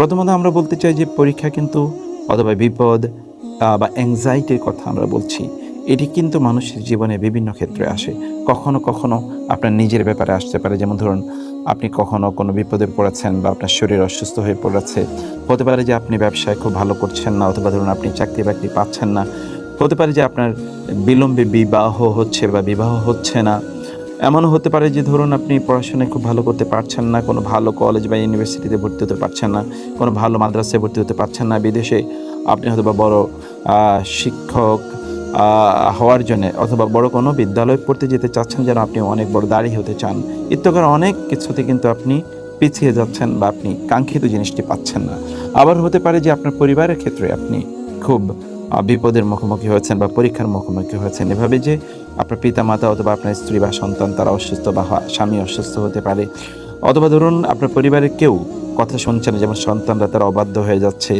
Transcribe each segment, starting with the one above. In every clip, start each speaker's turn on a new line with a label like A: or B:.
A: প্রথমত আমরা বলতে চাই যে পরীক্ষা কিন্তু অথবা বিপদ বা অ্যাংজাইটির কথা আমরা বলছি, এটি কিন্তু মানুষের জীবনে বিভিন্ন ক্ষেত্রে আসে। কখনো কখনো আপনার নিজের ব্যাপারে আসতে পারে, যেমন ধরুন আপনি কখনো কোনো বিপদে পড়েছেন বা আপনার শরীর অসুস্থ হয়ে পড়েছে, হতে পারে যে আপনি ব্যবসায় খুব ভালো করছেন না, অথবা ধরুন আপনি চাকরি বাকরি পাচ্ছেন না, হতে পারে যে আপনার বিলম্বে বিবাহ হচ্ছে বা বিবাহ হচ্ছে না এমনও হতে পারে যে ধরুন আপনি পড়াশোনায় খুব ভালো করতে পারছেন না, কোনো ভালো কলেজ বা ইউনিভার্সিটিতে ভর্তি হতে পারছেন না, কোনো ভালো মাদ্রাসায় ভর্তি হতে পারছেন না বিদেশে, আপনি হয়তো বড় শিক্ষক হওয়ার জন্য অথবা বড় কোনো বিদ্যালয়ে পড়তে যেতে চাচ্ছেন যেন আপনি অনেক বড় দাঁড়িয়ে হতে চান ইত্যকার অনেক কিছুতে কিন্তু আপনি পিছিয়ে যাচ্ছেন বা আপনি কাঙ্ক্ষিত জিনিসটি পাচ্ছেন না। আবার হতে পারে যে আপনার পরিবারের ক্ষেত্রে আপনি খুব বিপদের মুখোমুখি হয়েছেন বা পরীক্ষার মুখোমুখি হয়েছেন, এভাবে যে আপনার পিতা মাতা অথবা আপনার স্ত্রী বা সন্তান, তারা অসুস্থ বা স্বামী অসুস্থ হতে পারে। অথবা ধরুন আপনার পরিবারের কেউ কথা শুনছে না, যেমন সন্তানরা তারা অবাধ্য হয়ে যাচ্ছে।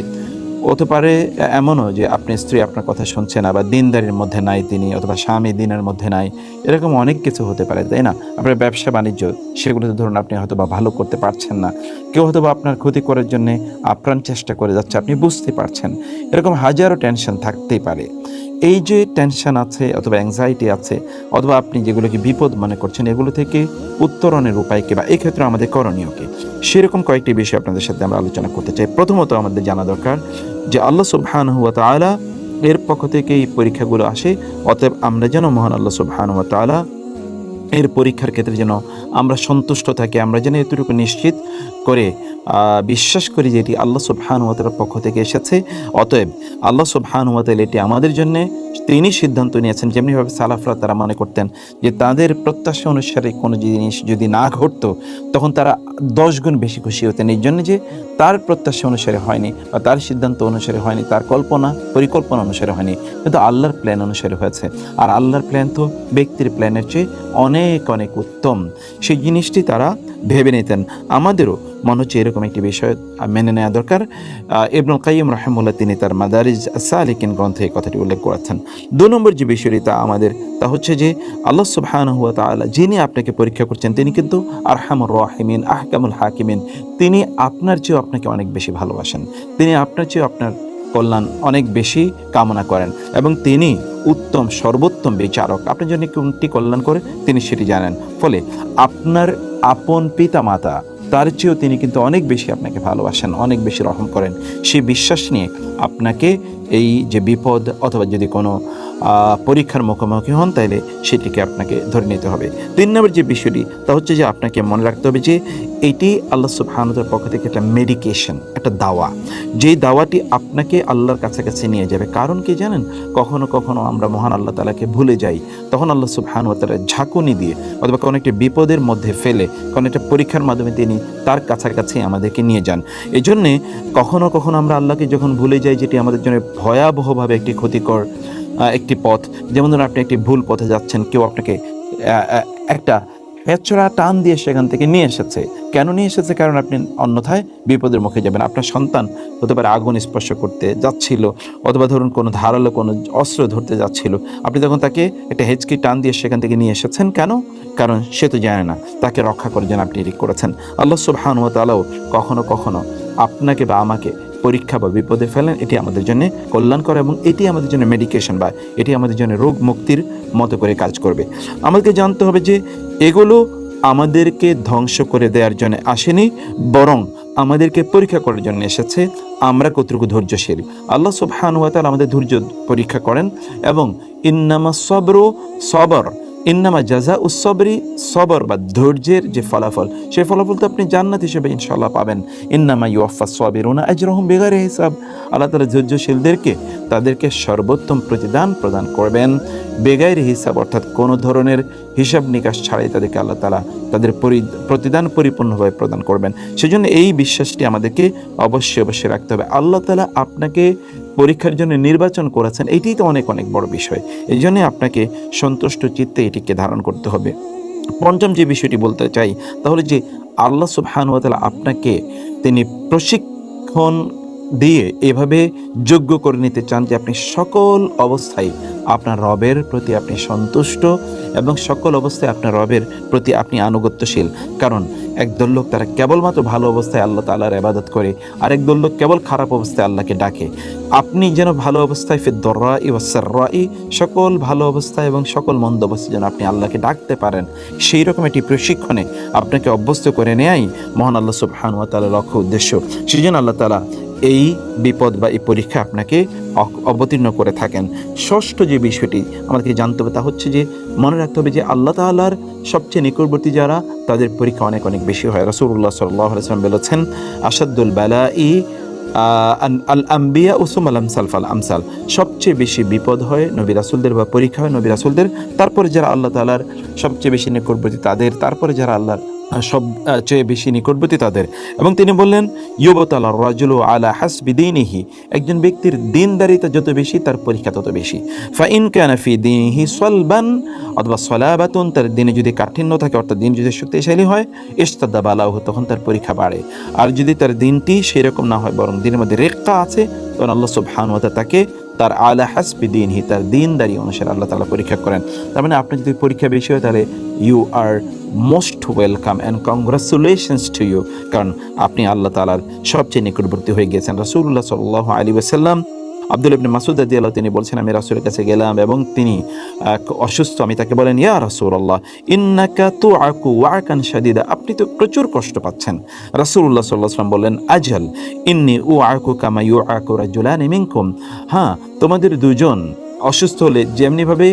A: হতে পারে, এমনও যে আপনি স্ত্রী আপনার কথা শুনছে না বা দিনদারির মধ্যে নাই তিনি অথবা স্বামী দিনের মধ্যে নাই, এরকম অনেক কিছু হতে পারে, তাই না? আপনার ব্যবসা বাণিজ্য, সেগুলোতে ধরুন আপনি হয়তো বা ভালো করতে পারছেন না। কেউ হয়তো বা আপনার ক্ষতি করার জন্যে আপ্রাণ চেষ্টা করে যাচ্ছে, আপনি বুঝতে পারছেন। এরকম হাজারো টেনশন থাকতেই পারে। এই যে টেনশন আছে অথবা অ্যাংজাইটি আছে, অথবা আপনি যেগুলোকে বিপদ মনে করছেন, এগুলো থেকে উত্তরণের উপায় কি বা এক্ষেত্রে আমাদের করণীয় কি? সেরকম কয়েকটি বিষয় আপনাদের সাথে আমরা আলোচনা করতে চাই। প্রথমত আমাদের জানা দরকার যে আল্লাহ সুবহানাহু হুয়া তাআলা এর পক্ষ থেকে এই পরীক্ষাগুলো আসে, অতএব আমরা যেন মহান আল্লাহ সুবহানাহু ওয়া তাআলা এর পরীক্ষার ক্ষেত্রে যেন আমরা সন্তুষ্ট থাকি, আমরা যেন এতটুকু নিশ্চিত করে বিশ্বাস করি যে এটি আল্লাহ সুবহানুয়াতের পক্ষ থেকে এসেছে। অতএব আল্লাহ সুবহানুয়াতাল এটি আমাদের জন্য তিনি সিদ্ধান্ত নিয়েছেন, যেমনিভাবে সালাফরা তারা মনে করতেন যে তাদের প্রত্যাশা অনুসারে কোনো জিনিস যদি না ঘটতো, তখন তারা দশ গুণ বেশি খুশি হতেন। এই জন্য যে তার প্রত্যাশা অনুসারে হয়নি বা তার সিদ্ধান্ত অনুসারে হয়নি, তার কল্পনা, পরিকল্পনা অনুসারে হয়নি, কিন্তু আল্লাহর প্ল্যান অনুসারে হয়েছে। আর আল্লাহর প্ল্যান তো ব্যক্তির প্ল্যানের চেয়ে অনেক অনেক উত্তম। সেই জিনিসটি তারা ভেবে নিতেন। আমাদেরও মনে হচ্ছে এরকম একটি বিষয় মেনে নেওয়া দরকার। ইবনুল কাইম রহমুল্লাহ তিনি তার মাদারিজ সালিকিন গ্রন্থে এই কথাটি উল্লেখ করেছেন। দু নম্বর যে বিষয়টি তা আমাদের, তা হচ্ছে যে আল্লাহ সুবহানাহু ওয়া তাআলা যিনি আপনাকে পরীক্ষা করছেন, তিনি কিন্তু আরহামুর রাহিমিন, আহকামুল হাকিমিন। তিনি আপনার চেয়েও আপনাকে অনেক বেশি ভালোবাসেন। তিনি আপনার চেয়েও আপনার কল্যাণ অনেক বেশি কামনা করেন। এবং তিনি উত্তম, সর্বোত্তম বিচারক। আপনার জন্য কোনটি কল্যাণ করে, তিনি সেটি জানেন। ফলে আপনার আপন পিতা মাতা তার চেয়েও তিনি কিন্তু অনেক বেশি আপনাকে ভালোবাসেন, অনেক বেশি রহম করেন। সে বিশ্বাস নিয়ে আপনাকে এই যে বিপদ অথবা যদি কোনো পরীক্ষার মুখোমুখি হন, তাইলে সেটিকে আপনাকে ধরে নিতে হবে। তিন নম্বর যে বিষয়টি, তা হচ্ছে যে আপনাকে মনে রাখতে হবে যে এটি আল্লাহ সুবহানুদের পক্ষ থেকে একটা মেডিকেশন একটা দাওয়া। যেই দাওয়াটি আপনাকে আল্লাহর কাছাকাছি নিয়ে যাবে। কারণ কি জানেন? কখনো কখনো আমরা মহান আল্লাহ তালাকে ভুলে যাই। তখন আল্লাহ সুবহানু ঝাঁকুনি দিয়ে অথবা কোনো একটি বিপদের মধ্যে ফেলে, কোনো একটা পরীক্ষার মাধ্যমে তিনি তার কাছাকাছি আমাদেরকে নিয়ে যান। এই জন্যে কখনো কখনো আমরা আল্লাহকে যখন ভুলে যাই, যেটি আমাদের জন্য ভয়াবহভাবে একটি ক্ষতিকর একটি পথ। যেমন ধরুন আপনি একটি ভুল পথে যাচ্ছেন, কেউ আপনাকে একটা হেঁচড়া টান দিয়ে সেখান থেকে নিয়ে এসেছে। কেন নিয়ে এসেছে? কারণ আপনি অন্যথায় বিপদের মুখে যাবেন। আপনার সন্তান হতে পারে আগুন স্পর্শ করতে যাচ্ছিল, অথবা ধরুন কোনো ধারালো কোনো অস্ত্র ধরতে যাচ্ছিল। আপনি তখন তাকে একটা হেঁচকি টান দিয়ে সেখান থেকে নিয়ে এসেছেন কেন? কারণ সে তো জানে না। তাকে রক্ষা করার জন্য আপনি করেছেন। আল্লাহ সুবহানুয়া তালাও কখনো কখনো আপনাকে বা আমাকে পরীক্ষা বা বিপদে ফেলেন, এটি আমাদের জন্য কল্যাণকর এবং এটি আমাদের জন্য মেডিকেশন বা এটি আমাদের জন্য রোগ মুক্তির মতো করে কাজ করবে। আমাদেরকে জানতে হবে যে এগুলো আমাদেরকে ধ্বংস করে দেওয়ার জন্য আসেনি, বরং আমাদেরকে পরীক্ষা করার জন্য এসেছে। আমরা কতটুকু ধৈর্যশীল? আল্লাহ সুবহানুয়াতাল আমাদের ধৈর্য পরীক্ষা করেন এবং ইন্নামা সবর সবর ইন্নামা জাজা উসবরি সবর বা ধৈর্যের যে ফলাফল, সেই ফলাফল তো আপনি জান্নাত হিসেবে ইনশাল্লাহ পাবেন। ইন্নামা ইউফা সবিরুনা আজরহম বেগারে হিসাব। আল্লাহ তালা ধৈর্যশীলদেরকে তাদেরকে সর্বোত্তম প্রতিদান প্রদান করবেন। বেগায়ের হিসাব অর্থাৎ কোনো ধরনের হিসাব নিকাশ ছাড়াই তাদেরকে আল্লাহ তালা তাদের পরি- প্রতিদান পরিপূর্ণভাবে প্রদান করবেন। সেজন্য এই বিশ্বাসটি আমাদেরকে অবশ্যই অবশ্যই রাখতে হবে। আল্লাহ তালা আপনাকে পরীক্ষার জন্য নির্বাচন করেছেন, এটিই তো অনেক অনেক বড় বিষয়। এই জন্যে আপনাকে সন্তুষ্ট চিত্তে এটিকে ধারণ করতে হবে। পঞ্চম যে বিষয়টি বলতে চাই, তাহলে যে আল্লাহ সুবহানুয়াতালা আপনাকে, তিনি প্রশিক্ষণ দিয়ে এভাবে যোগ্য করে নিতে চান যে আপনি সকল অবস্থায় আপনার রবের প্রতি আপনি সন্তুষ্ট এবং সকল অবস্থায় আপনার রবের প্রতি আপনি আনুগত্যশীল। কারণ একদল লোক তারা কেবলমাত্র ভালো অবস্থায় আল্লাহ তালার আবাদত করে, আরেক দল লোক কেবল খারাপ অবস্থায় আল্লাহকে ডাকে। আপনি যেন ভালো অবস্থায় ফির দর্রা ই ওয়াসাররা ই সকল ভালো অবস্থায় এবং সকল মন্দ অবস্থায় যেন আপনি আল্লাহকে ডাকতে পারেন, সেই রকম একটি প্রশিক্ষণে আপনাকে অভ্যস্ত করে নেয়াই মহান আল্লাহ সুবহান ওয়া তাআলার লক্ষ্য উদ্দেশ্য। সেই জন্য আল্লাহ তালা এই বিপদ বা এই পরীক্ষা আপনাকে অবতীর্ণ করে থাকেন। ষষ্ঠ যে বিষয়টি, আমাদেরকে জানতে হবে তা হচ্ছে যে, মনে রাখতে হবে যে আল্লাহ তাআলার সবচেয়ে নিকটবর্তী যারা, তাদের পরীক্ষা অনেক অনেক বেশি হয়। রসুল্লাহ সাল্লাহ আলাইসালাম বলেছেন আসাদুল বালা ই আল আম্বিয়া উসুম আল আমসাল ফাল আমসাল। সবচেয়ে বেশি বিপদ হয় নবী রাসুলদের বা পরীক্ষা হয় নবী রাসুলদের। তারপরে যারা আল্লাহ তালার সবচেয়ে বেশি নিকটবর্তী তাদের, তারপরে যারা আল্লাহর সব চেয়ে বেশি নিকটবর্তী তাদের। এবং তিনি বললেন ইউবত আল্লাহ রাজুল আলা হাসবিদিনিহি একজন ব্যক্তির দিনদারিতা যত বেশি, তার পরীক্ষা তত বেশি। ফা ফাইন কানাফি দিনহি সলবান অথবা সলাবাতুন, তার দিনে যদি কাঠিন্য থাকে, অর্থাৎ দিন যদি শক্তিশালী হয় ইস্তাদা বালাহ তখন তার পরীক্ষা বাড়ে। আর যদি তার দিনটি সেরকম না হয়, বরং দিনের মধ্যে রেক্কা আছে, তখন আল্লাহ সুবহানুয়াতা তাকে তার আলা হাসবি দিনহি, তার দিনদারি অনুসারে আল্লাহ তালা পরীক্ষা করেন। তার মানে আপনার যদি পরীক্ষা বেশি হয় তাহলে you are most welcome and congratulations to you কারণ আপনি আল্লাহ তালার সবচেয়ে নিকটবর্তী হয়ে গিয়েছেন। রাসুল্লাহ সাল্লাহ আলী ওসাল্লাম আব্দুল ইবনে মাসুদ আদি আল্লাহ তিনি বলছেন, আমি রাসুলের কাছে গেলাম এবং তিনি অসুস্থ। আমি তাকে বলেন, ইয়া রাসুল আল্লাহ ইন্নাকা তু আকু ওয়াকান সাদিদা আপনি তো প্রচুর কষ্ট পাচ্ছেন। রাসুল্লাহ সাল্লাহ সাল্লাম বললেন আজল ইন্নি উ আকু কামা ইউ আকু রাজুলানি মিনকুম। হ্যাঁ তোমাদের দুজন অসুস্থ হলে যেমনিভাবে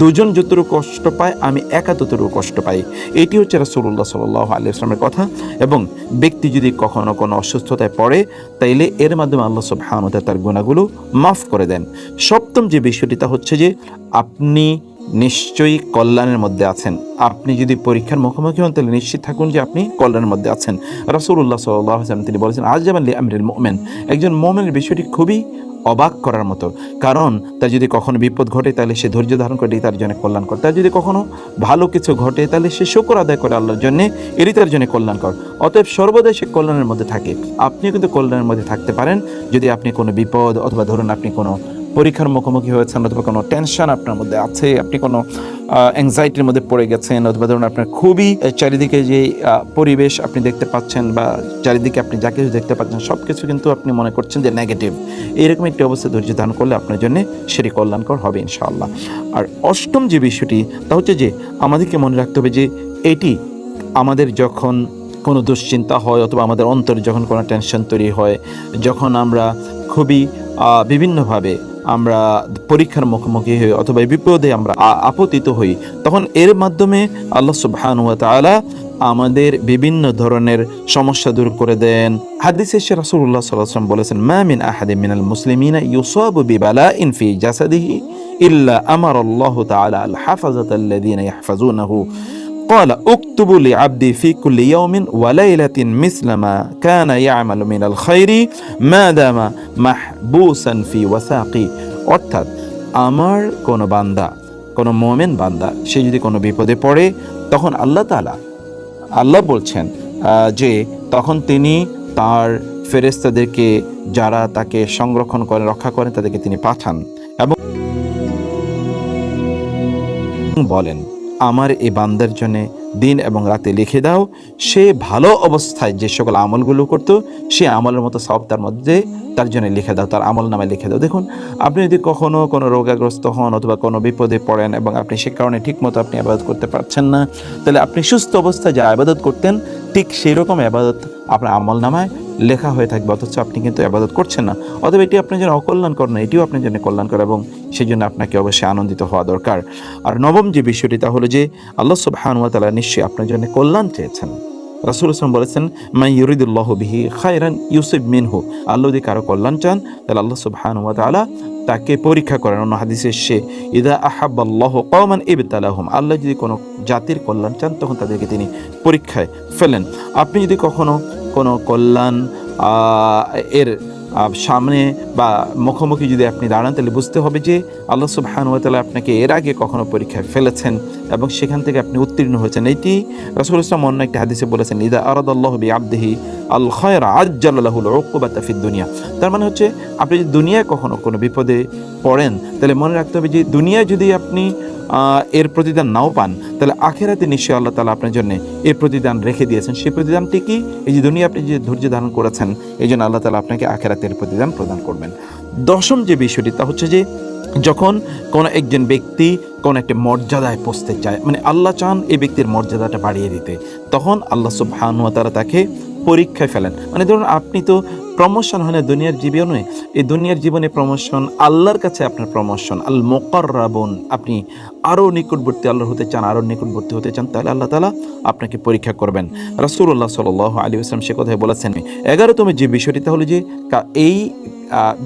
A: দুজন যতটুকু কষ্ট পায়, আমি একা ততটুকু কষ্ট পাই। এটি হচ্ছে রাসুল্লাহ সাল্লাহ আলিয়াস্লামের কথা এবং ব্যক্তি যদি কখনো কোনো অসুস্থতায় পড়ে, তাইলে এর মাধ্যমে আল্লাহ সুবহানুতা তার গুণাগুলো মাফ করে দেন। সপ্তম যে বিষয়টি তা হচ্ছে যে, আপনি নিশ্চয়ই কল্যাণের মধ্যে আছেন। আপনি যদি পরীক্ষার মুখোমুখি হন, তাহলে নিশ্চিত থাকুন যে আপনি কল্যাণের মধ্যে আছেন। রাসুল্লাহ সাল্লাহ আসলাম তিনি বলেছেন আজম আলী আমরিল মোমেন। একজন মোমেনের বিষয়টি খুবই অবাক করার মতো। কারণ তার যদি কখনো বিপদ ঘটে, তাহলে সে ধৈর্য ধারণ করে তার জন্য কল্যাণ কর তার যদি কখনো ভালো কিছু ঘটে, তাহলে সে শুকর আদায় করে আল্লাহর জন্য এরই তার জন্য কল্যাণকর। অতএব সর্বদাই সে কল্যাণের মধ্যে থাকে। আপনিও কিন্তু কল্যাণের মধ্যে থাকতে পারেন। যদি আপনি কোনো বিপদ অথবা ধরুন আপনি কোনো পরীক্ষার মুখোমুখি হয়েছেন অথবা কোনো টেনশন আপনার মধ্যে আছে? আপনি কোনো অ্যাংজাইটির মধ্যে পড়ে গেছেন অথবা ধরুন আপনার খুবই চারিদিকে যে পরিবেশ আপনি দেখতে পাচ্ছেন বা চারিদিকে আপনি যা কিছু দেখতে পাচ্ছেন সব কিছু কিন্তু আপনি মনে করছেন যে নেগেটিভ এইরকম একটি অবস্থা ধৈর্য ধারণ করলে আপনার জন্য সেটি কল্যাণকর হবে ইনশাআল্লাহ। আর অষ্টম যে বিষয়টি, তা হচ্ছে যে আমাদেরকে মনে রাখতে হবে যে এটি আমাদের যখন কোনো দুশ্চিন্তা হয় অথবা আমাদের অন্তরে যখন কোনো টেনশন তৈরি হয়, যখন আমরা খুবই বিভিন্নভাবে আমরা পরীক্ষার মুখোমুখি হই অথবা বিপদে আমরা আপতিত হই, তখন এর মাধ্যমে আল্লাহ সুবহানাহু ওয়া তাআলা আমাদের বিভিন্ন ধরনের সমস্যা দূর করে দেন। হাদিসে সাল্লাল্লাহু আলাইহি ওয়াসাল্লাম বলেছেন, মা মিন আহাদিন মিনাল মুসলিমিনা ইউসাবু বিবালাইন ফি জাসাদিহি ইল্লা আমারা আল্লাহু তাআলা আল হাফাজাতা আল্লাযীনা ইয়াহফাজুনাহু قال اكتبوا لعبدي في كل يوم وليلة مثل ما كان يعمل من الخير ما دام محبوسا في وثاقي অর্থাৎ আমার কোনো বান্দা কোনো মোমেন বান্দা সে যদি কোনো বিপদে পড়ে তখন আল্লাহ তালা আল্লাহ বলছেন আহ, যে তখন তিনি তার ফেরেস্তাদেরকে যারা তাকে সংরক্ষণ করেন রক্ষা করেন তাদেরকে তিনি পাঠান এবং বলেন আমার এই বান্দার জন্যে দিন এবং রাতে লিখে দাও। সে ভালো অবস্থায় যে সকল আমলগুলো করত, সে আমলের মতো সব তার মধ্যে তার জন্য লিখে দাও, তার আমল নামে লিখে দাও। দেখুন, আপনি যদি কখনও কোনো রোগাগ্রস্ত হন অথবা কোনো বিপদে পড়েন এবং আপনি সে কারণে ঠিকমতো আপনি আবাদত করতে পারছেন না, তাহলে আপনি সুস্থ অবস্থায় যা আবাদত করতেন ঠিক সেই রকম আবাদত আপনার আমল নামায় লেখা হয়ে থাকবে, অথচ আপনি কিন্তু আবাদত করছেন না। অথবা এটি আপনার জন্য অকল্যাণকর না এটিও আপনার জন্য কল্যাণকর এবং সেই জন্য আপনাকে অবশ্যই আনন্দিত হওয়া দরকার। আর নবম যে বিষয়টি, তা হলো যে আল্লাহ সুবহানুয়া তালা নিশ্চয়ই আপনার জন্য কল্যাণ চেয়েছেন। রাসুল ইসলাম বলেছেন মাই ইউরিদুল্লাহ বিহি খায়রান ইউসুফ মিনহু। আল্লাহ যদি কারও কল্যাণ চান, তাহলে আল্লাহ সুবহানুয়া তালা তাকে পরীক্ষা করেন। অন্য হাদিসে সে ইদা আহাবাল্লাহ কওমান ইবতালাহুম। আল্লাহ যদি কোনো জাতির কল্যাণ চান, তখন তাদেরকে তিনি পরীক্ষায় ফেলেন। আপনি যদি কখনো কোনো কল্যাণ এর সামনে বা মুখোমুখি যদি আপনি দাঁড়ান, তাহলে বুঝতে হবে যে আল্লাহ সুবাহানুয়াতালা আপনাকে এর আগে কখনো পরীক্ষায় ফেলেছেন এবং সেখান থেকে আপনি উত্তীর্ণ হয়েছেন। এইটি রসুল ইসলাম অন্য একটি হাদিসে বলেছেন, ইদা আরদ আল্লাহ বি আবদেহি আল খয়রা আজ্জাল্লাহুল ওকুবাতা ফিদ দুনিয়া। তার মানে হচ্ছে, আপনি যদি দুনিয়ায় কখনো কোনো বিপদে পড়েন, তাহলে মনে রাখতে হবে যে দুনিয়ায় যদি আপনি এর প্রতিদান নাও পান, তাহলে আখেরাতে নিশ্চয়ই আল্লাহ তালা আপনার জন্য এর প্রতিদান রেখে দিয়েছেন। সেই প্রতিদানটি কি? এই যে দুনিয়া আপনি যে ধৈর্য ধারণ করেছেন, এই জন্য আল্লাহ তালা আপনাকে আখেরাতের প্রতিদান প্রদান করবেন। দশম যে বিষয়টি, তা হচ্ছে যে যখন কোনো একজন ব্যক্তি কোনো একটা মর্যাদায় পৌঁছতে চায় মানে আল্লাহ চান এই ব্যক্তির মর্যাদাটা বাড়িয়ে দিতে, তখন আল্লাহ সুবহানুয়া তারা তাকে পরীক্ষায় ফেলেন। মানে ধরুন আপনি তো প্রমোশন হয় না দুনিয়ার জীবনে, এই দুনিয়ার জীবনে প্রমোশন আল্লাহর কাছে আপনার প্রমোশন আল মোকাররাবন আপনি আরও নিকটবর্তী আল্লাহ হতে চান, আরও নিকটবর্তী হতে চান, তাহলে আল্লাহ তালা আপনাকে পরীক্ষা করবেন। রাসুল্লাহ সাল আলী আসলাম সে কথাই বলেছেন, এগারোতম যে বিষয়টি, তাহলে যে এই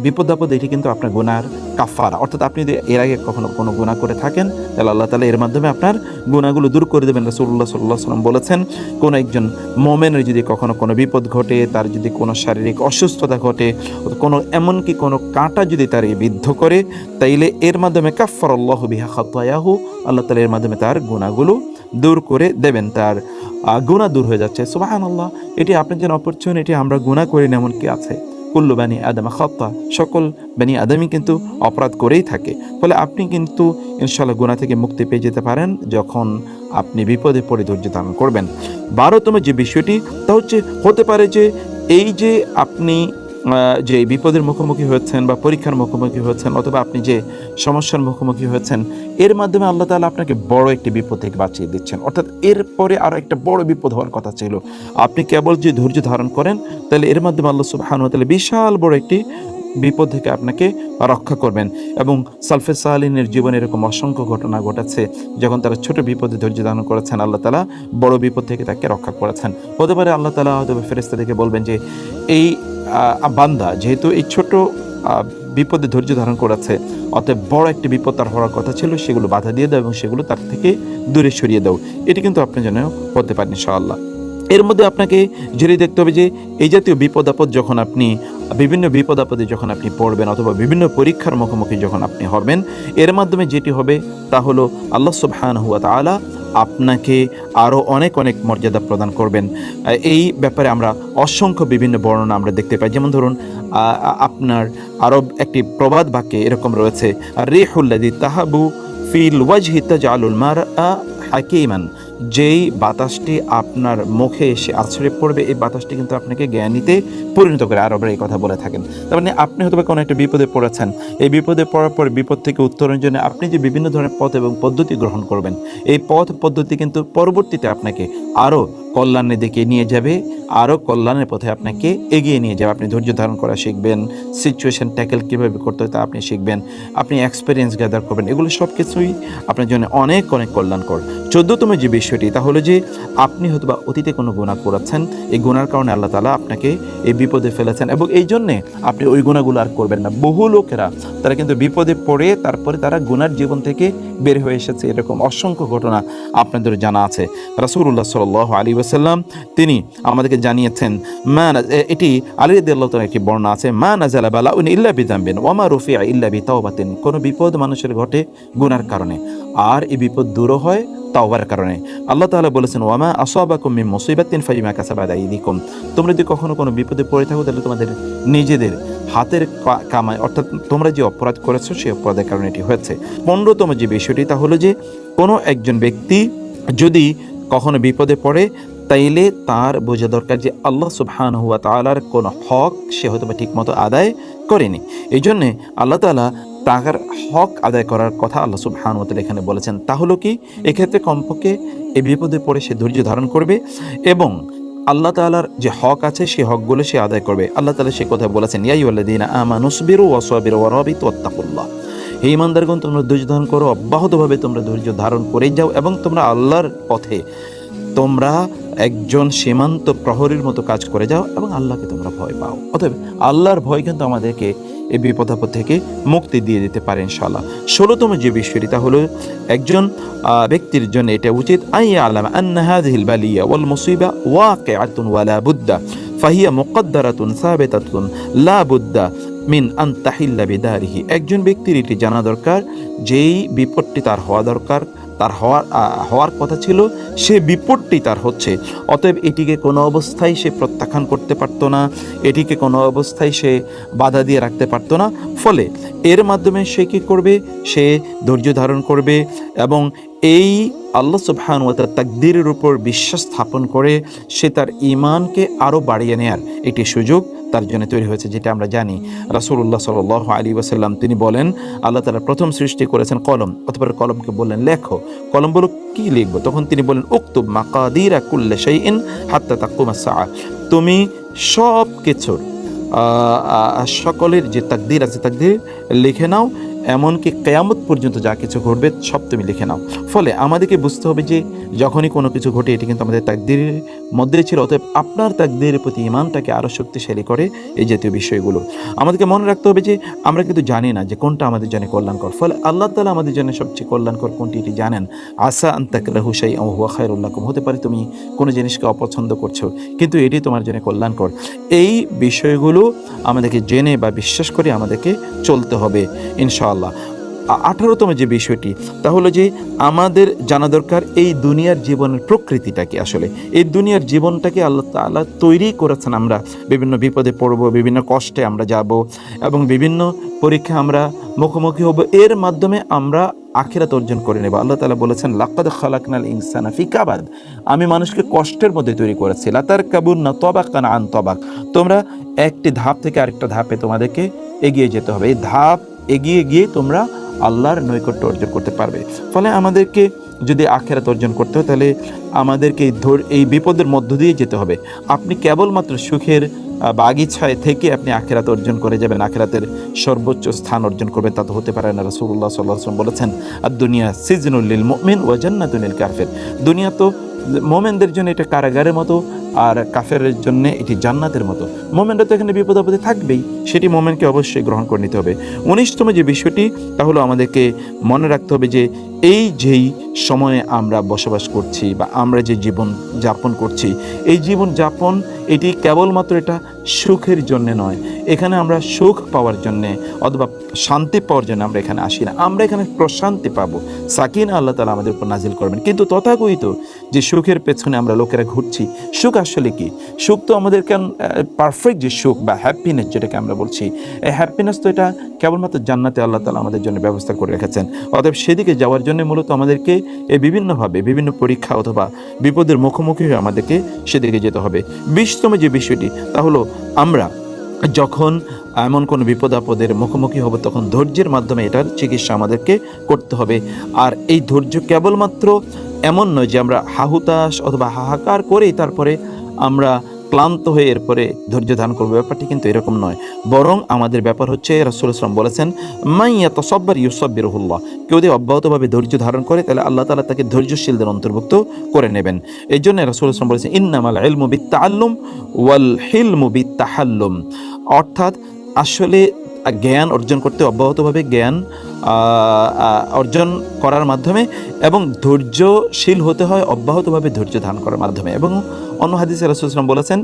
A: বিপদ আপদ এটি কিন্তু আপনার গুনার কাফারা অর্থাৎ আপনি যদি এর আগে কখনো কোনো গুণা করে থাকেন, তাহলে আল্লাহ তালা এর মাধ্যমে আপনার গুণাগুলো দূর করে দেবেন। রাসুল্লাহ সাল্লাহ সাল্লাম বলেছেন, কোনো একজন মোমেনের যদি কখনো কোনো বিপদ ঘটে, তার যদি কোনো শারীরিক অসুস্থতা ঘটে কোনো এমনকি কোনো কাঁটা যদি তার বিদ্ধ করে, তাইলে এর মাধ্যমে কাফার আল্লাহ বিহা খাতায়াহু। আল্লাহ তালা এর মাধ্যমে তার গুণাগুলো দূর করে দেবেন। তার গুণা দূর হয়ে যাচ্ছে। সুবাহান আল্লাহ এটি আপনার জন্য অপরচুনিটি আমরা গুণা করি না এমন কি আছে। কুল্লু বানি আদমা খত্তা। সকল বানি আদমই কিন্তু অপরাধ করেই থাকে। ফলে আপনি কিন্তু ইনশাল্লাহ গুণা থেকে মুক্তি পেয়ে যেতে পারেন যখন আপনি বিপদে পড়ে ধৈর্য ধারণ করবেন। বারোতম যে বিষয়টি, তা হচ্ছে, হতে পারে যে এই যে আপনি যে বিপদের মুখোমুখি হয়েছেন বা পরীক্ষার মুখোমুখি হয়েছেন অথবা আপনি যে সমস্যার মুখোমুখি হয়েছেন, এর মাধ্যমে আল্লাহ তালা আপনাকে বড় একটি বিপদ থেকে বাঁচিয়ে দিচ্ছেন। অর্থাৎ এরপরে আরও একটা বড় বিপদ হওয়ার কথা ছিল। আপনি কেবল যে ধৈর্য ধারণ করেন, তাহলে এর মাধ্যমে আল্লাহ তাআলা বিশাল বড় একটি বিপদ থেকে আপনাকে রক্ষা করবেন এবং সালফে সাহালিনের জীবনে এরকম অসংখ্য ঘটনা ঘটেছে, যখন তারা ছোট বিপদে ধৈর্য ধারণ করেছেন, আল্লাহ তালা বড় বিপদ থেকে তাকে রক্ষা করেছেন। হতে পারে আল্লাহ তালা হয়তো ফেরেস্তা থেকে বলবেন যে, এই বান্দা, যেহেতু এই ছোট বিপদে ধৈর্য ধারণ করেছে, অতএব বড় একটি বিপদ তার হওয়ার কথা ছিল, সেগুলো বাধা দিয়ে দাও এবং সেগুলো তার থেকে দূরে সরিয়ে দাও। এটি কিন্তু আপনি যেন হতে পারেন ইনশাআল্লাহ। এর মধ্যে আপনাকে জেনে দেখতে হবে যে, এই জাতীয় বিপদ আপদ যখন আপনি, বিভিন্ন বিপদ আপদে যখন আপনি পড়বেন অথবা বিভিন্ন পরীক্ষার মুখোমুখি যখন আপনি হবেন, এর মাধ্যমে যেটি হবে তা হলো আল্লাহ সুবহান হুয়া তাআলা আপনাকে আরও অনেক অনেক মর্যাদা প্রদান করবেন। এই ব্যাপারে আমরা অসংখ্য বিভিন্ন বর্ণনা আমরা দেখতে পাই। যেমন ধরুন আপনার আরও একটি প্রবাদ বাক্যে এরকম রয়েছে রেহুল্লাদি তাহাবু ফিল ওয়াজ হিতাজ আলুল মার হাকিমান। যেই বাতাসটি আপনার মুখে এসে আছড়ে পড়বে, এই বাতাসটি কিন্তু আপনাকে জ্ঞানীতে পরিণত করে আরবরা এই কথা বলে থাকেন। তার মানে আপনি হয়তো কোনো একটা বিপদে পড়েছেন। এই বিপদে পড়ার পর বিপদ থেকে উত্তরণের জন্য আপনি যে বিভিন্ন ধরনের পথ এবং পদ্ধতি গ্রহণ করবেন, এই পথ পদ্ধতি কিন্তু পরবর্তীতে আপনাকে আরও কল্যাণের দিকে নিয়ে যাবে, আরও কল্যাণের পথে আপনাকে এগিয়ে নিয়ে যাবে। আপনি ধৈর্য ধারণ করা শিখবেন সিচুয়েশন ট্যাকেল কীভাবে করতে হয় তা আপনি শিখবেন, আপনি এক্সপিরিয়েন্স গ্যাদার করবেন, এগুলো সব কিছুই আপনার জন্য অনেক অনেক কল্যাণকর। চোদ্দতম যে বিষয়টি, তা হলো যে আপনি হয়তো বা অতীতে কোনো গুণা করেছেন, এই গুণার কারণে আল্লাহ তালা আপনাকে এই বিপদে ফেলেছেন এবং এই জন্যে আপনি ওই গুণাগুলো আর করবেন না। বহু লোকেরা, তারা কিন্তু বিপদে পড়ে, তারপরে তারা গুনার জীবন থেকে বের হয়ে এসেছে, এরকম অসংখ্য ঘটনা আপনাদের জানা আছে। রাসূলুল্লাহ সাল্লাল্লাহু আলী ওয়াসাল্লাম তিনি আমাদেরকে জানিয়েছেন, মা এটি আলী রাদিয়াল্লাহু তাআলার একটি বর্ণনা আছে, মা নাজালা বালাউন ইল্লা বিযামবিন ওয়া মা রুফিআ ইল্লা বিতাওবাতিন কোনো বিপদ মানুষের ঘটে গুনার কারণে, আর এই বিপদ দূর হয় তাওবার কারণে। আল্লাহ তাআলা বলেছেন ওয়ামা আসাবাকুম মিন মুসিবাতিন ফাবিমা কাসাবাত আইদিকুম তোমরা যদি কখনো কোনো বিপদে পড়ে থাকো, তাহলে তোমাদের নিজেদের হাতের কা- কামাই, অর্থাৎ তোমরা যে অপরাধ করেছ, সেই অপরাধের কারণে এটি হয়েছে। পনেরোতম যে বিষয়টি, তা হলো যে কোনো একজন ব্যক্তি যদি কখনো বিপদে পড়ে, তাইলে তার বোঝা দরকার যে আল্লাহ সুবহান হুয়া তালার কোনো হক সে হয়তো বা ঠিকমতো আদায় করেনি। এই জন্যে আল্লাহ তালা তার হক আদায় করার কথা আল্লাহ সুবহান তাআলা এখানে বলেছেন। তা হলো কি? এক্ষেত্রে কমপক্ষে এই বিপদে পড়ে সে ধৈর্য ধারণ করবে এবং আল্লাহ তাআলার যে হক আছে সেই হকগুলো সে আদায় করবে। আল্লাহ তাআলা সে কথা বলেছেন ইয়াইউল্লাযীনা আমানুসবিরু ওয়াসাবিরু ওয়ারাবিতু ওয়াত্তাকুল্লাহ। হে ইমানদারগণ, তোমরা ধৈর্য ধারণ করো, অব্যাহতভাবে তোমরা ধৈর্য ধারণ করে যাও এবং তোমরা আল্লাহর পথে, তোমরা একজন সীমান্ত প্রহরীর মতো কাজ করে যাও এবং আল্লাহকে তোমরা ভয় পাও। অতএব আল্লাহর ভয় কিন্তু আমাদেরকে এই বিপদাপদ থেকে মুক্তি দিয়ে দিতে পারে ইনশাল্লাহ ষোলোতম যে বিষয়টি, তা হলো একজন ব্যক্তির জন্য এটা উচিত, আই আলাম আন্না হাযিহিল বালিয়া ওয়াল মুসিবা ওয়াকিআতুন ওয়ালা বুদ্দা, ফাহিয়া মোকদ্দারাতুন সাবেতাতুন লা বুদ্দা মিন আন তাহিল্লা বিদারিহি। একজন ব্যক্তির এটি জানা দরকার, যেই বিপদটি তার হওয়া দরকার, তার হওয়ার হওয়ার কথা ছিল, সে বিপদটি তার হচ্ছে। অতএব এটিকে কোনো অবস্থায় সে প্রত্যাখ্যান করতে পারতো না, এটিকে কোনো অবস্থায় সে বাধা দিয়ে রাখতে পারতো না। ফলে এর মাধ্যমে সে কী করবে? সে ধৈর্য ধারণ করবে এবং এই আল্লাহ সুবহান ও তার তাকদিরের উপর বিশ্বাস স্থাপন করে সে তার ইমানকে আরও বাড়িয়ে নেয়ার একটি সুযোগ তার জন্য তৈরি হয়েছে, যেটা আমরা জানি। রাসূলুল্লাহ সাল আলী ওয়াসাল্লাম তিনি বলেন, আল্লাহ তালা প্রথম সৃষ্টি করেছেন কলম অথবা কলমকে বললেন লেখো। কলম বলো কি লিখব? তখন তিনি বলেন, উক্তুব মাকাদিরা কুল্লে সেই ইন হাত্তা তাকুমা তুমি সব কিছুর সকলের যে তাকদির আছে তাকদির লিখে নাও এমনকি কেয়ামত পর্যন্ত যা কিছু ঘটবে সব তুমি লিখে নাও। ফলে আমাদেরকে বুঝতে হবে যে, যখনই কোনো কিছু ঘটে, এটি কিন্তু আমাদের তাকদিরের মধ্যে ছিল, অতএব আপনার তাকদিরের প্রতি ইমানটাকে আরও শক্তিশালী করে এই জাতীয় বিষয়গুলো। আমাদেরকে মনে রাখতে হবে যে, আমরা কিন্তু জানি না যে কোনটা আমাদের জন্য কল্যাণকর। ফলে আল্লাহ তালা আমাদের জন্য সবচেয়ে কল্যাণকর কোনটি, এটি জানেন। আশা আন্তাকরাহু সাই হুয়া খায়রুল্লাকুম হতে পারে তুমি কোনো জিনিসকে অপছন্দ করছ, কিন্তু এটি তোমার জন্য কল্যাণকর। এই বিষয়গুলো আমাদেরকে জেনে বা বিশ্বাস করে আমাদেরকে চলতে হবে, ইনশাআল্লাহ। আ- আঠারোতম যে বিষয়টি, তা হলো যে আমাদের জানা দরকার এই দুনিয়ার জীবনের প্রকৃতিটাকে আসলে। এই দুনিয়ার জীবনটাকে আল্লাহ তাআলা তৈরি করেছেন আমরা। বিভিন্ন বিপদে পড়ব, বিভিন্ন কষ্টে আমরা যাব এবং বিভিন্ন পরীক্ষা আমরা মুখোমুখি হব। এর মাধ্যমে আমরা আখিরাত অর্জন করে নেব। আল্লাহ তালা বলেছেন, লাকাদ খালাকনাল ইনসানা ফিকাবাদ আমি মানুষকে কষ্টের মধ্যে তৈরি করেছি। লাতার কাবুন না তবাক কানা আন তবাক। তোমরা একটি ধাপ থেকে আরেকটা ধাপে তোমাদেরকে এগিয়ে যেতে হবে। এই ধাপ এগিয়ে গিয়ে তোমরা আল্লাহর নৈকট্য অর্জন করতে পারবে। ফলে আমাদেরকে যদি আখেরাত অর্জন করতে হয়, তাহলে আমাদেরকে এই বিপদের মধ্য দিয়ে যেতে হবে। আপনি কেবলমাত্র সুখের বাগিছায় থেকে আপনি আখেরাত অর্জন করে যাবেন। আখেরাতের সর্বোচ্চ স্থান অর্জন করবেন, তা তো হতে পারে না। রসুল্লাহ সাল্লাহ বলেছেন আর দুনিয়া সিজনুল্লিল মুমিন ও জান্নাতুনিল কাফের। দুনিয়া তো মোমেনদের জন্য এটা কারাগারের মতো আর কাফের জন্য এটি জান্নাতের মতো। মোমেনরা তো এখানে বিপদ আপদে থাকবেই, সেটি মোমেনকে অবশ্যই গ্রহণ করে নিতে হবে। উনিশতম যে বিষয়টি তাহলে আমাদেরকে মনে রাখতে হবে যে এই যেই সময়ে আমরা বসবাস করছি বা আমরা যে জীবন যাপন করছি, এই জীবন যাপন, এটি কেবলমাত্র এটা সুখের জন্য নয়। এখানে আমরা সুখ পাওয়ার জন্যে অথবা শান্তি পাওয়ার জন্য আমরা এখানে আসি না। আমরা এখানে প্রশান্তি পাবো। সাকিন আল্লাহ তালা আমাদের উপর নাজিল করবেন। কিন্তু তথাকথিত যে সুখের পেছনে আমরা লোকেরা ঘুরছি, সুখ আসলে কি? সুখ তো আমাদের কেন পারফেক্ট যে সুখ বা হ্যাপিনেস যেটাকে আমরা বলছি, এই হ্যাপিনেস তো এটা কেবলমাত্র জান্নাতে আল্লাহ তালা আমাদের জন্য ব্যবস্থা করে রেখেছেন। অতএব সেদিকে যাওয়ার জন্য মূলত আমাদেরকে এই বিভিন্নভাবে বিভিন্ন পরীক্ষা অথবা বিপদের মুখোমুখি হয়ে আমাদেরকে সেদিকে যেতে হবে। বিশতম যে বিষয়টি, তা হলো আমরা যখন এমন কোনো বিপদ আপদের মুখোমুখি হব, তখন ধৈর্যের মাধ্যমে এটার চিকিৎসা আমাদেরকে করতে হবে। আর এই ধৈর্য কেবলমাত্র এমন নয় যে আমরা হাহুতাশ অথবা হাহাকার করেই তারপরে আমরা ক্লান্ত হয়ে এরপরে ধৈর্য ধারণ করব। ব্যাপারটি কিন্তু এরকম নয়। বরং আমাদের ব্যাপার হচ্ছে রাসুল ইসলাম বলেছেন মাইয়া তসব্বার ইউসব্বিরহুল্লাহ। কেউ যদি অব্যাহতভাবে ধৈর্য ধারণ করে, তাহলে আল্লাহ তালা তাকে ধৈর্যশীলদের অন্তর্ভুক্ত করে নেবেন। এই জন্য রাসুল ইসলাম বলেছেন, ইন্নামাল এলমু বিত্তাল্লুম ওয়াল হিলমু বিত্তাহাল্লুম। অর্থাৎ আসলে জ্ঞান অর্জন করতে অব্যাহতভাবে জ্ঞান অর্জন করার মাধ্যমে এবং ধৈর্যশীল হতে হয়, অব্যাহতভাবে ধৈর্য ধারণ করার মাধ্যমে। এবং অন্য হাদিসে রাসুলাম বলেছেন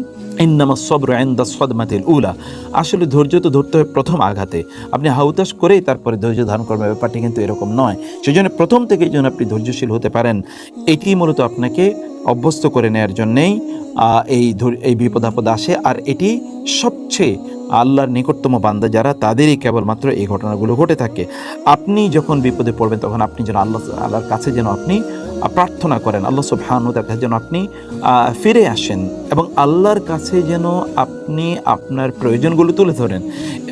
A: ইন্নামা সবর আইন্দা সদমাতিল উলা। আসলে ধৈর্য তো ধরতে হয় প্রথম আঘাতে। আপনি হাউতাস করেই তারপরে ধৈর্য ধারণ করবেন ব্যাপারটি কিন্তু এরকম নয়। সেই জন্য প্রথম থেকেই যেন আপনি ধৈর্যশীল হতে পারেন এটি মূলত আপনাকে অভ্যস্ত করে নেওয়ার জন্যেই এই এই বিপদ আপদ আসে। আর এটি সবচেয়ে আল্লাহর নিকটতম বান্দা যারা, তাদেরই কেবলমাত্র এই ঘটনাগুলো ঘটে থাকে। আপনি যখন বিপদে পড়বেন, তখন আপনি যেন আল্লাহ, আল্লাহর কাছে যেন আপনি প্রার্থনা করেন। আল্লাহ সুবহান তার কাছে যেন আপনি ফিরে আসেন এবং আল্লাহর কাছে যেন আপনি আপনার প্রয়োজনগুলো তুলে ধরেন।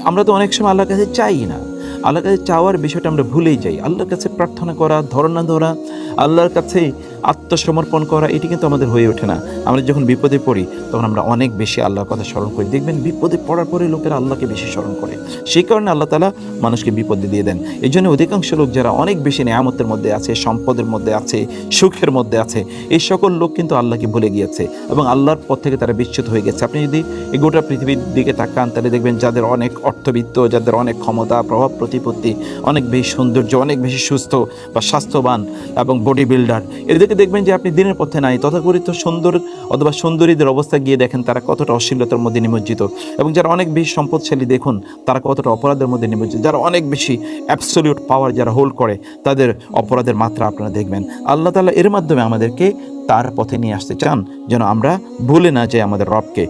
A: আমরা তো অনেক সময় আল্লাহর কাছে চাই না। আল্লাহর কাছে চাওয়ার বিষয়টা আমরা ভুলেই যাই। আল্লাহর কাছে প্রার্থনা করা, ধরনা ধরা, আল্লাহর কাছে আত্মসমর্পণ করা, এটি কিন্তু আমাদের হয়ে ওঠে না। আমরা যখন বিপদে পড়ি, তখন আমরা অনেক বেশি আল্লাহর কথা স্মরণ করি। দেখবেন বিপদে পড়ার পরে লোকেরা আল্লাহকে বেশি স্মরণ করে। সেই কারণে আল্লাহ তালা মানুষকে বিপদে দিয়ে দেন। এই জন্য অধিকাংশ লোক যারা অনেক বেশি নেয়ামতের মধ্যে আছে, সম্পদের মধ্যে আছে, সুখের মধ্যে আছে, এই সকল লোক কিন্তু আল্লাহকে ভুলে গিয়েছে এবং আল্লাহর পথ থেকে তারা বিচ্যুত হয়ে গেছে। আপনি যদি এই গোটা পৃথিবীর দিকে তাকান, তাহলে দেখবেন যাদের অনেক অর্থবিত্ত, যাদের অনেক ক্ষমতা, প্রভাব প্রতিপত্তি, অনেক বেশি সৌন্দর্য, অনেক বেশি সুস্থ বা স্বাস্থ্যবান এবং বডি বিল্ডার এদেরকে যাদেরকে দেখবেন যে আপনি দিনের পথে নাই, তথাকথিত সুন্দর অথবা সুন্দরীদের অবস্থা গিয়ে দেখেন তারা কতটা অশ্লীলতার মধ্যে নিমজ্জিত এবং যারা অনেক বেশি সম্পদশালী দেখুন, তারা কতটা অপরাধের মধ্যে নিমজ্জিত। যারা অনেক বেশি অ্যাবসলিউট পাওয়ার যারা হোল্ড করে, তাদের অপরাধের মাত্রা আপনারা দেখবেন। আল্লাহ তালা এর মাধ্যমে আমাদেরকে তার পথে নিয়ে আসতে চান, যেন আমরা ভুলে না যাই আমাদের রবকে।